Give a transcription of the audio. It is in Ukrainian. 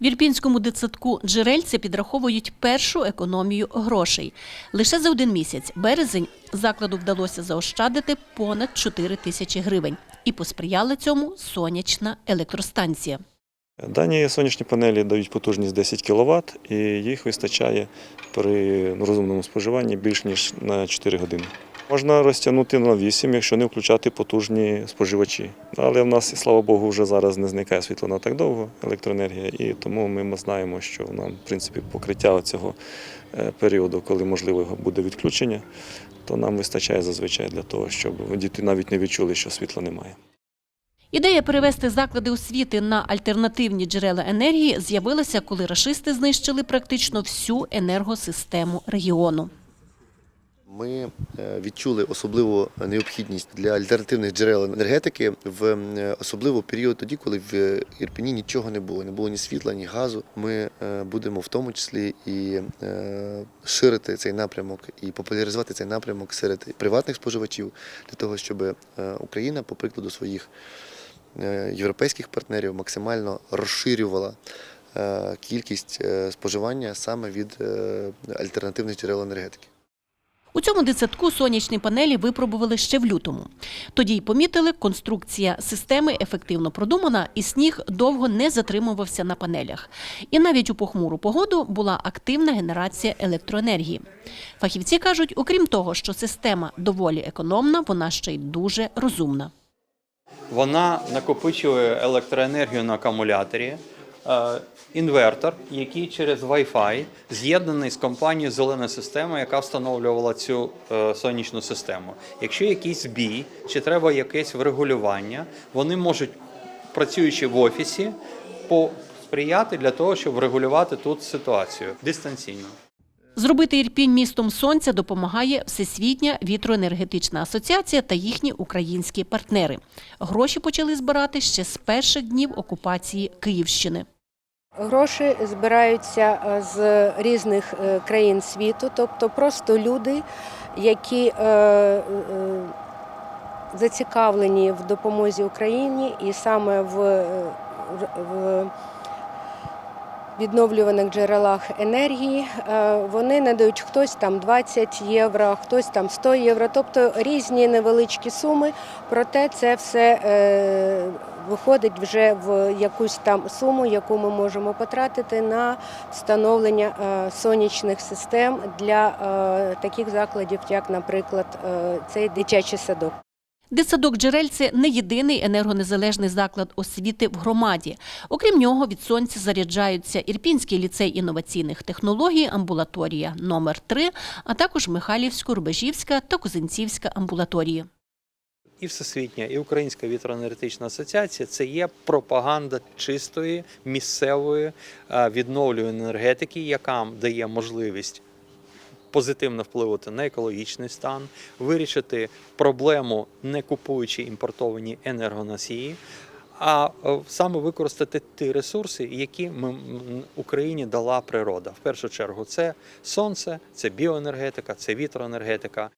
В Ірпінському дитсадку джерельці підраховують першу економію грошей. Лише за один місяць, березень, закладу вдалося заощадити понад 4 тисячі гривень. І посприяла цьому сонячна електростанція. Дані сонячні панелі дають потужність 10 кВт, і їх вистачає при розумному споживанні більш ніж на 4 години. Можна розтягнути на 8, якщо не включати потужні споживачі. Але в нас, слава Богу, вже зараз не зникає світло на так довго, електроенергія, і тому ми знаємо, що нам, в принципі, покриття цього е, періоду, коли можливо буде відключення, то нам вистачає зазвичай для того, щоб діти навіть не відчули, що світла немає. Ідея перевести заклади освіти на альтернативні джерела енергії з'явилася, коли рашисти знищили практично всю енергосистему регіону. Ми е, відчули особливу необхідність для альтернативних джерел енергетики в особливо період тоді, коли в Ірпені нічого не було, не було ні світла, ні газу. Ми е, будемо в тому числі і е, ширити цей напрямок і популяризувати цей напрямок серед приватних споживачів для того, щоб Україна, по прикладу своїх європейських партнерів, максимально розширювала. Кількість споживання саме від альтернативних джерел енергетики. У цьому дитсадку сонячні панелі випробували ще в лютому. Тоді й помітили, конструкція системи ефективно продумана, і сніг довго не затримувався на панелях. І навіть у похмуру погоду була активна генерація електроенергії. Фахівці кажуть, окрім того, що система доволі економна, вона ще й дуже розумна. Вона накопичує електроенергію на акумуляторі. Е, Інвертор, який через Wi-Fi з'єднаний з компанією Зелена система, яка встановлювала цю е, сонячну систему. Якщо якийсь збій чи треба якесь врегулювання, вони можуть, працюючи в офісі, посприяти для того, щоб врегулювати тут ситуацію дистанційно. Зробити Ірпінь містом сонця допомагає Всесвітня вітроенергетична асоціація та їхні українські партнери. Гроші почали збирати ще з перших днів окупації Київщини. Гроші збираються е, з різних е, країн світу, тобто просто люди, які е, зацікавлені в допомозі Україні і саме в, в відновлюваних джерелах енергії, е, вони надають хтось там 20 євро, хтось там 100 євро, тобто різні невеличкі суми, проте це все е, виходить вже в якусь там суму, яку ми можемо потратити на встановлення е, сонячних систем для таких закладів, як, наприклад, цей дитячий садок. Дитсадок Джерельце не єдиний енергонезалежний заклад освіти в громаді. Окрім нього, від сонця заряджаються Ірпінський ліцей інноваційних технологій, амбулаторія номер 3 а також Михайлівсько-Рубежівська та Козинцівська амбулаторії. і Всесвітня, і Українська вітроенергетична асоціація це є пропаганда чистої місцевої відновлюваної енергетики, яка дає можливість позитивно впливати на екологічний стан, вирішити проблему, не купуючи імпортовані енергоносії. А е, саме використати ті ресурси, які ми Україні дала природа. В першу чергу це сонце, це біоенергетика, це вітроенергетика.